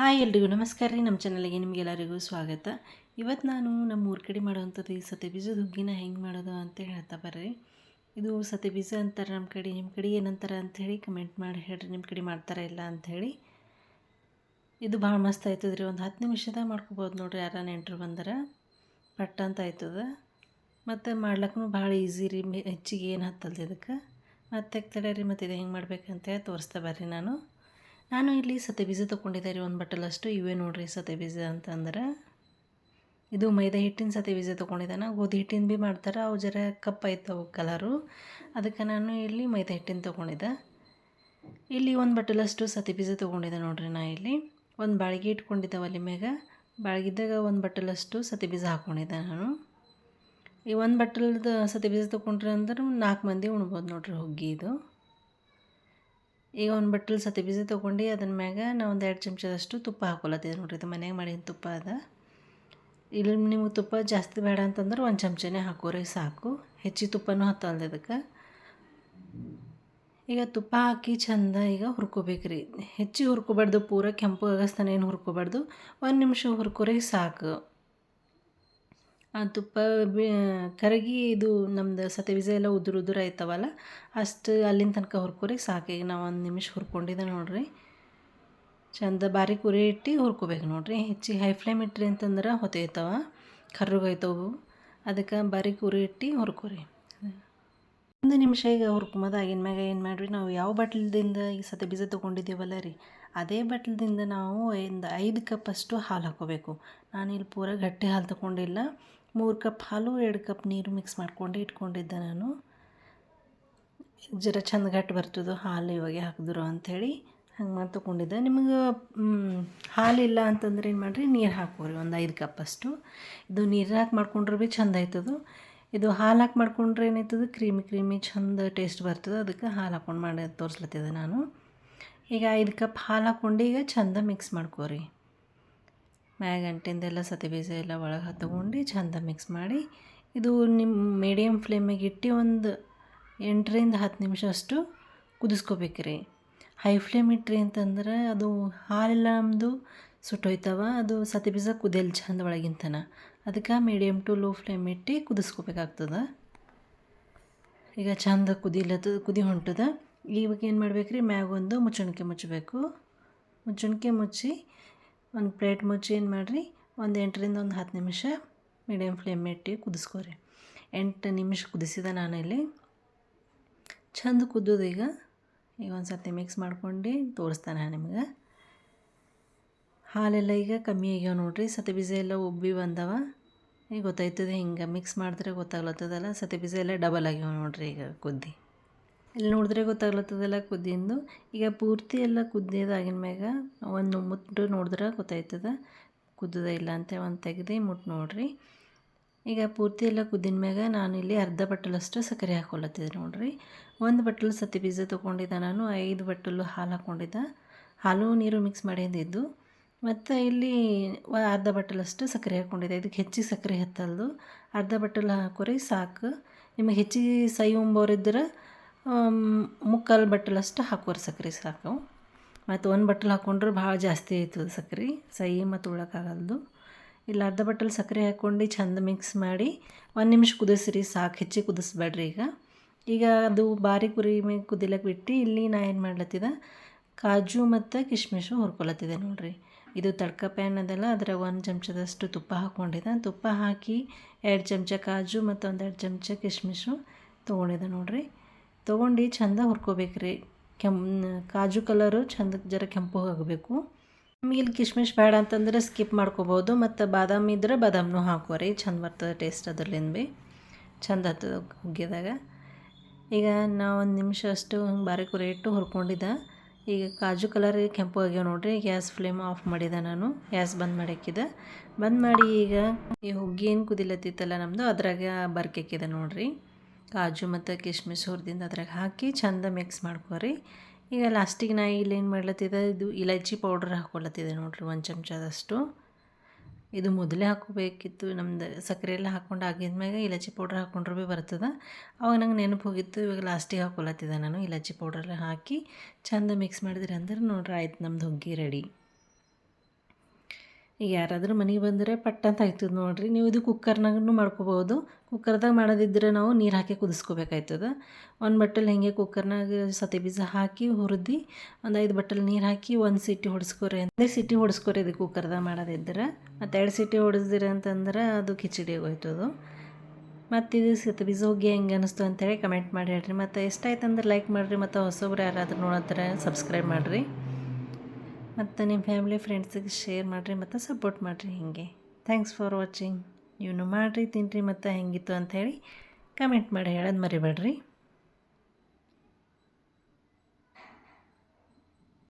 Hi ಎಲ್ರಿಗೂ ನಮಸ್ಕಾರ ರೀ, ನಮ್ಮ ಚಾನಲ್ಗೆ ನಿಮಗೆಲ್ಲರಿಗೂ ಸ್ವಾಗತ. ಇವತ್ತು ನಾನು ನಮ್ಮ ಊರ ಕಡೆ ಮಾಡುವಂಥದ್ದು ಈ ಸತೆ ಬೀಜದ ಹುಗ್ಗಿನ ಹೆಂಗೆ ಮಾಡೋದು ಅಂತ ಹೇಳ್ತಾ ಬರ್ರಿ. ಇದು ಸತೆ ಬೀಜ ಅಂತಾರೆ ನಮ್ಮ ಕಡೆ, ನಿಮ್ಮ ಕಡೆ ಏನಂತಾರೆ ಅಂಥೇಳಿ ಕಮೆಂಟ್ ಮಾಡಿ ಹೇಳ್ರಿ, ನಿಮ್ಮ ಕಡೆ ಮಾಡ್ತಾರ ಇಲ್ಲ ಅಂಥೇಳಿ ಇದು ಭಾಳ ಮಸ್ತ್ ಆಯ್ತದ ರೀ, ಒಂದು ಹತ್ತು ನಿಮಿಷದಾಗ ಮಾಡ್ಕೋಬೋದು ನೋಡ್ರಿ ಯಾರ ನೆಂಟರು ಬಂದ್ರೆ. ಪಟ್ಟ ಅಂತ ಆಯ್ತದ. ಮತ್ತು ಮಾಡ್ಲಕ್ಕೂ ಭಾಳ ಈಸಿ ರೀ ಹೆಚ್ಚಿಗೆ ಏನು ಹತ್ತಲ್ದು ಇದಕ್ಕೆ. ಮತ್ತೆ ತಡೆ ರೀ ಮತ್ತು ಇದು ಹೆಂಗೆ ಮಾಡ್ಬೇಕಂತ ತೋರಿಸ್ತಾ ಬರ್ರಿ ನಾನು. ನಾನು ಇಲ್ಲಿ ಸತೆ ಬೀಜ ತೊಗೊಂಡಿದ್ದೆ ರೀ ಒಂದು ಬಟ್ಟಲಷ್ಟು ಇವೇ ನೋಡಿರಿ ಸತೆ ಬೀಜ ಅಂತಂದ್ರೆ ಇದು ಮೈದಾ ಹಿಟ್ಟಿನ ಸತೆ ಬೀಜ ತೊಗೊಂಡಿದ್ದಾನ ಗೋಧಿ ಹಿಟ್ಟಿನ ಭೀ ಮಾಡ್ತಾರೆ, ಅವು ಜರ ಕಪ್ ಆಯ್ತವು ಕಲರು ಅದಕ್ಕೆ ನಾನು ಇಲ್ಲಿ ಮೈದಾ ಹಿಟ್ಟಿನ ತೊಗೊಂಡಿದ್ದೆ. ಇಲ್ಲಿ ಒಂದು ಬಟ್ಟಲಷ್ಟು ಸತೆ ಬೀಜ ತೊಗೊಂಡಿದ್ದೆ ನೋಡ್ರಿ ನಾ ಇಲ್ಲಿ. ಒಂದು ಬಾಳಿಗೆ ಇಟ್ಕೊಂಡಿದ್ದೆ ಒಲೆ ಮ್ಯಾಗ ಬಾಳ್ಗಿದ್ದಾಗ ಒಂದು ಬಟ್ಟಲಷ್ಟು ಸತೆ ಬೀಜ ಹಾಕ್ಕೊಂಡಿದ್ದೆ ನಾನು. ಈ ಒಂದು ಬಟ್ಟಲದ ಸತೆ ಬೀಜ ತೊಗೊಂಡ್ರೆ ಅಂದ್ರೆ ನಾಲ್ಕು ಮಂದಿ ಉಣ್ಬೋದು ನೋಡ್ರಿ ಹುಗ್ಗಿ ಇದು. ಈಗ ಒಂದು ಬಟ್ಟಲು ಸತಿ ಬೀಜ ತೊಗೊಂಡು ಅದನ್ನ ಮ್ಯಾಗ ನಾವು ಒಂದು ಎರಡು ಚಮಚದಷ್ಟು ತುಪ್ಪ ಹಾಕೊಳತ್ತಿದ್ದೆ ನೋಡ್ರಿ, ಇದು ಮನೆಗೆ ಮಾಡಿದ ತುಪ್ಪ ಅದ. ಇಲ್ಲಿ ನಿಮ್ಗೆ ತುಪ್ಪ ಜಾಸ್ತಿ ಬೇಡ ಅಂತಂದ್ರೆ ಒಂದು ಚಮಚನೇ ಹಾಕೋರಿ, ಸಾಕು. ಹೆಚ್ಚಿಗೆ ತುಪ್ಪನೂ ಹತ್ತಲ್ದು ಇದಕ್ಕೆ. ಈಗ ತುಪ್ಪ ಹಾಕಿ ಚಂದ ಈಗ ಹುರ್ಕೋಬೇಕ್ರಿ. ಹೆಚ್ಚಿಗೆ ಹುರ್ಕೋಬಾರ್ದು, ಪೂರ ಕೆಂಪು ಆಗಸ್ತಾನೆ ಏನು ಹುರ್ಕೋಬಾರ್ದು, ಒಂದು ನಿಮಿಷ ಹುರ್ಕೋರಿ, ಸಾಕು. ತುಪ್ಪ ಬಿ, ಕರಗಿ ಇದು ನಮ್ದು ಸತೆ ಬೀಜ ಎಲ್ಲ ಉದುರು ಉದುರು ಆಯ್ತವಲ್ಲ, ಅಷ್ಟು ಅಲ್ಲಿನ ತನಕ ಹುರ್ಕೋರಿ ಸಾಕು ಈಗ ನಾವು ಒಂದು ನಿಮಿಷ ಹುರ್ಕೊಂಡಿದ್ದೆ ನೋಡ್ರಿ. ಚಂದ ಬಾರಿ ಕುರಿ ಇಟ್ಟು ಹುರ್ಕೋಬೇಕು ನೋಡ್ರಿ. ಹೆಚ್ಚಿಗೆ ಹೈ ಫ್ಲೇಮ್ ಇಟ್ರಿ ಅಂತಂದ್ರೆ ಹೊತ್ತೈತವ ಕರ್ರುಗೈತವು ಅದಕ್ಕೆ ಬಾರಿ ಕುರಿ ಇಟ್ಟು ಹುರ್ಕೋರಿ. ಒಂದು ನಿಮಿಷ ಈಗ ಹುರ್ಕೊಂಬದು ಆಗಿನ ಮ್ಯಾಗ ಏನು ಮಾಡಿರಿ, ನಾವು ಯಾವ ಬಟ್ಲದಿಂದ ಈ ಸತೆ ಬೀಜ ತೊಗೊಂಡಿದ್ದೀವಲ್ಲ ರೀ ಅದೇ ಬಟ್ಲದಿಂದ ನಾವು ಒಂದು ಐದು ಕಪ್ ಅಷ್ಟು ಹಾಲು ಹಾಕೋಬೇಕು ನಾನು ಇಲ್ಲಿ ಪೂರ ಗಟ್ಟಿ ಹಾಲು ತಗೊಂಡಿಲ್ಲ. ಮೂರು ಕಪ್ ಹಾಲು, ಎರಡು ಕಪ್ ನೀರು ಮಿಕ್ಸ್ ಮಾಡ್ಕೊಂಡು ಇಟ್ಕೊಂಡಿದ್ದೆ ನಾನು. ಜರ ಚಂದ ಗಟ್ಟಿ ಬರ್ತದೆ ಹಾಲು ಇವಾಗ ಹಾಕಿದ್ರು ಅಂಥೇಳಿ ಹಂಗೆ ಮಾಡಿ ತೊಗೊಂಡಿದ್ದೆ. ನಿಮಗೆ ಹಾಲಿಲ್ಲ ಅಂತಂದ್ರೆ ಏನು ಮಾಡಿರಿ, ನೀರು ಹಾಕೋರಿ ಒಂದು ಐದು ಕಪ್ ಅಷ್ಟು. ಇದು ನೀರು ಹಾಕಿ ಮಾಡ್ಕೊಂಡ್ರೆ ಭೀ ಚಂದ ಆಯ್ತದು. ಇದು ಹಾಲು ಹಾಕಿ ಮಾಡ್ಕೊಂಡ್ರೆ ಏನಾಯ್ತದ, ಕ್ರೀಮಿ ಕ್ರೀಮಿ ಚಂದ ಟೇಸ್ಟ್ ಬರ್ತದೆ. ಅದಕ್ಕೆ ಹಾಲು ಹಾಕ್ಕೊಂಡು ಮಾಡಿ ತೋರಿಸ್ಲತ್ತಿದೆ ನಾನು. ಈಗ ಐದು ಕಪ್ ಹಾಲು ಹಾಕ್ಕೊಂಡು ಈಗ ಚಂದ ಮಿಕ್ಸ್ ಮಾಡ್ಕೋರಿ. ಮ್ಯಾಗ ಅಂಟಿಂದೆಲ್ಲ ಸತಿ ಬೀಜ ಎಲ್ಲ ಒಳಗೆ ತಗೊಂಡು ಚಂದ ಮಿಕ್ಸ್ ಮಾಡಿ, ಇದು ನಿಮ್ಮ ಮೀಡಿಯಮ್ ಫ್ಲೇಮಿಗೆ ಇಟ್ಟು ಒಂದು ಎಂಟರಿಂದ ಹತ್ತು ನಿಮಿಷ ಅಷ್ಟು ಕುದಿಸ್ಕೋಬೇಕ್ರಿ. ಹೈ ಫ್ಲೇಮ್ ಇಟ್ರಿ ಅಂತಂದ್ರೆ ಅದು ಹಾಲೆಲ್ಲ ನಮ್ಮದು ಸುಟ್ಟೋಯ್ತವ ಅದು ಸತಿ ಬೀಜ ಕುದಿಯಲ್ ಚಂದ ಒಳಗಿಂತನ ಅದಕ್ಕೆ ಮೀಡಿಯಮ್ ಟು ಲೋ ಫ್ಲೇಮ್ ಇಟ್ಟು ಕುದಿಸ್ಕೋಬೇಕಾಗ್ತದೆ. ಈಗ ಚಂದ ಕುದಿಲತ್ತದ ಕುದಿ ಹೊಂಟದ. ಇವಾಗ ಏನು ಮಾಡ್ಬೇಕು ರೀ ಮ್ಯಾಗ ಒಂದು ಮುಚ್ಚಣಿಕೆ ಮುಚ್ಚಬೇಕು. ಮುಚ್ಚಣಿಕೆ ಮುಚ್ಚಿ ಒಂದು ಪ್ಲೇಟ್ ಮುಚ್ಚಿ ಏನು ಮಾಡಿರಿ? ಒಂದು ಎಂಟರಿಂದ ಒಂದು ಹತ್ತು ನಿಮಿಷ ಮೀಡಿಯಮ್ ಫ್ಲೇಮ್ ಇಟ್ಟು ಕುದಿಸ್ಕೊರಿ. ಎಂಟು ನಿಮಿಷ ಕುದಿಸಿದ ಇಲ್ಲಿ. ಚಂದ ಕುದ್ದೋದು ಈಗ. ಈಗ ಒಂದು ಸರ್ತಿ ಮಿಕ್ಸ್ ಮಾಡ್ಕೊಂಡು ತೋರಿಸ್ತಾನೆ ನಿಮ್ಗೆ. ಹಾಲೆಲ್ಲ ಈಗ ಕಮ್ಮಿ ಆಗ್ಯಾವ ನೋಡ್ರಿ. ಸತಿ ಬೀಜ ಎಲ್ಲ ಉಬ್ಬಿ ಬಂದವ. ಈಗ ಗೊತ್ತಾಯ್ತದೆ ಹಿಂಗೆ ಮಿಕ್ಸ್ ಮಾಡಿದ್ರೆ ಗೊತ್ತಾಗ್ಲತ್ತದಲ್ಲ. ಸತಿ ಬೀಜ ಎಲ್ಲ ಡಬಲ್ ಆಗ್ಯಾವ ನೋಡ್ರಿ ಈಗ ಕುದ್ದಿ. ಇಲ್ಲಿ ನೋಡಿದ್ರೆ ಗೊತ್ತಾಗ್ಲತ್ತದಲ್ಲ ಕುದ್ದಿಂದು. ಈಗ ಪೂರ್ತಿ ಎಲ್ಲ ಕುದ್ದಿದಾಗಿನ ಮ್ಯಾಗ ಒಂದು ಮುಟ್ಟು ನೋಡಿದ್ರೆ ಗೊತ್ತಾಯ್ತದ. ಕುದ್ದದ ಇಲ್ಲ ಅಂತ ಒಂದು ತೆಗೆದು ಮುಟ್ಟು ನೋಡ್ರಿ. ಈಗ ಪೂರ್ತಿ ಎಲ್ಲ ಕುದ್ದಿನ ಮ್ಯಾಗ ನಾನು ಇಲ್ಲಿ ಅರ್ಧ ಬಟ್ಟಲಷ್ಟು ಸಕ್ಕರೆ ಹಾಕೊಳತ್ತಿದ್ದೆ ನೋಡ್ರಿ. ಒಂದು ಬಟ್ಟಲು ಸತಿ ಬೀಜ ತೊಗೊಂಡಿದ್ದೆ ನಾನು, ಐದು ಬಟ್ಟಲು ಹಾಲು ಹಾಕ್ಕೊಂಡಿದ್ದೆ. ಹಾಲು ನೀರು ಮಿಕ್ಸ್ ಮಾಡಿದ್ದು ಮತ್ತು ಇಲ್ಲಿ ಅರ್ಧ ಬಟ್ಟಲಷ್ಟು ಸಕ್ಕರೆ ಹಾಕ್ಕೊಂಡಿದ್ದೆ. ಇದಕ್ಕೆ ಹೆಚ್ಚಿಗೆ ಸಕ್ಕರೆ ಹತ್ತಲ್ದು. ಅರ್ಧ ಬಟ್ಟಲು ಹಾಕೋರಿ ಸಾಕು. ನಿಮಗೆ ಹೆಚ್ಚಿಗೆ ಸೈ ಉಂಬೋರಿದ್ರೆ ಮುಕ್ಕಾಲು ಬಟ್ಟಲಷ್ಟು ಹಾಕೋರಿ ಸಕ್ಕರೆ ಸಾಕು. ಮತ್ತು ಒಂದು ಬಟ್ಟಲು ಹಾಕ್ಕೊಂಡ್ರೆ ಭಾಳ ಜಾಸ್ತಿ ಆಯ್ತದ ಸಕ್ರೆ, ಸೈ ಮತ್ತು ಉಳಕ್ಕಾಗಲ್ದು ಇಲ್ಲ ಅರ್ಧ ಬಟ್ಟಲು ಸಕ್ಕರೆ ಹಾಕ್ಕೊಂಡು ಚಂದ ಮಿಕ್ಸ್ ಮಾಡಿ ಒಂದು ನಿಮಿಷ ಕುದಿಸ್ರಿ ಸಾಕು ಹೆಚ್ಚಿಗೆ ಕುದಿಸ್ಬೇಡ್ರಿ ಈಗ. ಈಗ ಅದು ಬಾರಿ ಕುರಿ ಮೇಲೆ ಕುದಿಲಕ್ಕೆ ಬಿಟ್ಟು ಇಲ್ಲಿ ನಾ ಏನು ಮಾಡ್ಲತ್ತಿದೆ, ಕಾಜು ಮತ್ತು ಕಿಶ್ಮಿಶು ಹುರ್ಕೊಳತ್ತಿದೆ ನೋಡ್ರಿ. ಇದು ತಡ್ಕ ಪ್ಯಾನ್ ಅದಲ್ಲ ಅದ್ರಾಗ ಒಂದು ಚಮಚದಷ್ಟು ತುಪ್ಪ ಹಾಕ್ಕೊಂಡಿದ್ದೆ ತುಪ್ಪ ಹಾಕಿ ಎರಡು ಚಮಚ ಕಾಜು ಮತ್ತು ಒಂದೆರಡು ಚಮಚ ಕಿಶ್ಮಿಶು ತೊಗೊಂಡಿದ್ದೆ ನೋಡ್ರಿ. ತೊಗೊಂಡು ಚಂದ ಹುರ್ಕೋಬೇಕ್ರಿ ಕೆಂ ಕಾಜು ಕಲರು ಚಂದ ಜರ ಕೆಂಪು ಆಗಬೇಕು. ನಿಮ್ಗೆ ಇಲ್ಲಿ ಕಿಶ್ಮಿಶ್ ಬೇಡ ಅಂತಂದ್ರೆ ಸ್ಕಿಪ್ ಮಾಡ್ಕೋಬೋದು. ಮತ್ತು ಬಾದಾಮಿ ಇದ್ರೆ ಬಾದಾಮ್ನೂ ಹಾಕೋರಿ ಚಂದ ಬರ್ತದೆ ಟೇಸ್ಟ್ ಅದರ್ಲಿಂದ ಭೀ ಚಂದ ಆಗ್ತದೆ ಹುಗ್ಗಿದಾಗ. ಈಗ ನಾವು ಒಂದು ನಿಮಿಷ ಅಷ್ಟು ಬಾರಿ ಕುರಿ ಇಟ್ಟು ಹುರ್ಕೊಂಡಿದ್ದೆ ಈಗ ಕಾಜು ಕಲರ್ ಕೆಂಪು ಆಗ್ಯಾವ ನೋಡ್ರಿ. ಗ್ಯಾಸ್ ಫ್ಲೇಮ್ ಆಫ್ ಮಾಡಿದೆ ನಾನು. ಗ್ಯಾಸ್ ಬಂದ್ ಮಾಡಾಕಿದೆ ಬಂದ್ ಮಾಡಿ ಈಗ ಈ ಹುಗ್ಗಿ ಏನು ಕುದಿಲತ್ತಿತ್ತಲ್ಲ ನಮ್ಮದು ಅದ್ರಾಗ ಬರ್ಕೆಕ್ಕಿದೆ ನೋಡ್ರಿ. ಕಾಜು ಮತ್ತು ಕಿಶ್ಮಿಶ್ ಹುರಿದಿಂದ ಅದ್ರಾಗ ಹಾಕಿ ಚಂದ ಮಿಕ್ಸ್ ಮಾಡ್ಕೊರಿ. ಈಗ ಲಾಸ್ಟಿಗೆ ನಾ ಇಲ್ಲಿ ಏನು ಮಾಡ್ಲತ್ತಿದೆ? ಇದು ಇಲೈಚಿ ಪೌಡ್ರ್ ಹಾಕೊಳತ್ತಿದೆ ನೋಡ್ರಿ ಒಂದು ಚಮಚದಷ್ಟು. ಇದು ಮೊದಲೇ ಹಾಕೋಬೇಕಿತ್ತು, ನಮ್ದು ಸಕ್ಕರೆ ಎಲ್ಲ ಹಾಕ್ಕೊಂಡು ಆಗಿದ್ಮ್ಯಾಗ ಇಲಾಚಿ ಪೌಡ್ರ್ ಹಾಕ್ಕೊಂಡ್ರೆ ಭೀ ಬರ್ತದೆ. ಅವಾಗ ನಂಗೆ ನೆನಪು ಹೋಗಿತ್ತು, ಇವಾಗ ಲಾಸ್ಟಿಗೆ ಹಾಕೊಳತ್ತಿದ್ದೆ ನಾನು ಇಲಚಿ ಪೌಡ್ರೆಲ್ಲ ಹಾಕಿ ಚಂದ ಮಿಕ್ಸ್ ಮಾಡಿದ್ರಿ ಅಂದ್ರೆ ನೋಡ್ರಿ ಆಯ್ತು ನಮ್ದು ಹುಗ್ಗಿ ರೆಡಿ ಈಗ ಯಾರಾದರೂ ಮನೆಗೆ ಬಂದರೆ ಪಟ್ ಅಂತ ಆಯ್ತದ ನೋಡಿರಿ. ನೀವು ಇದು ಕುಕ್ಕರ್ನಾಗೂ ಮಾಡ್ಕೋಬೋದು. ಕುಕ್ಕರ್ದಾಗ ಮಾಡೋದಿದ್ದರೆ ನಾವು ನೀರು ಹಾಕಿ ಕುದಿಸ್ಕೋಬೇಕಾಯ್ತದ. ಒಂದು ಬಟ್ಟಲ್ ಹೇಗೆ ಕುಕ್ಕರ್ನಾಗ ಸತಿ ಬೀಜ ಹಾಕಿ ಹುರಿದು, ಒಂದು ಐದು ಬಟ್ಟಲ್ ನೀರು ಹಾಕಿ ಒಂದು ಸೀಟಿ ಹೊಡಿಸ್ಕೋರಿ ಅಂದರೆ ಸೀಟಿ ಹೊಡಿಸ್ಕೋರಿ ಇದು ಕುಕ್ಕರ್ದಾಗ ಮಾಡೋದಿದ್ದರೆ ಮತ್ತು ಎರಡು ಸೀಟಿ ಹೊಡೆಸ್ದಿರಿ ಅಂತಂದ್ರೆ ಅದು ಕಿಚಡಿ ಹೋಯ್ತದು ಮತ್ತು ಇದು ಸತಿ ಬೀಜ ಹೋಗಿ ಹೆಂಗೆ ಅನ್ನಿಸ್ತು ಅಂತೇಳಿ ಕಮೆಂಟ್ ಮಾಡಿ ಹೇಳ್ರಿ. ಮತ್ತು ಎಷ್ಟಾಯ್ತು ಅಂದ್ರೆ ಲೈಕ್ ಮಾಡಿರಿ. ಮತ್ತು ಹೊಸೊಬ್ರು ಯಾರಾದರೂ ನೋಡತ್ತಾರೆ ಸಬ್ಸ್ಕ್ರೈಬ್ ಮಾಡಿರಿ. ಮತ್ತು ನಿಮ್ಮ ಫ್ಯಾಮಿಲಿ ಫ್ರೆಂಡ್ಸಿಗೆ ಶೇರ್ ಮಾಡಿರಿ, ಮತ್ತು ಸಪೋರ್ಟ್ ಮಾಡಿರಿ ಹೀಗೆ. ಥ್ಯಾಂಕ್ಸ್ ಫಾರ್ ವಾಚಿಂಗ್ ನೀವು ಮಾಡಿರಿ ತಿನ್ನಿರಿ ಮತ್ತು ಹೆಂಗಿತ್ತು ಅಂಥೇಳಿ ಕಮೆಂಟ್ ಮಾಡಿ ಹೇಳೋದು ಮರಿಬೇಡ್ರಿ.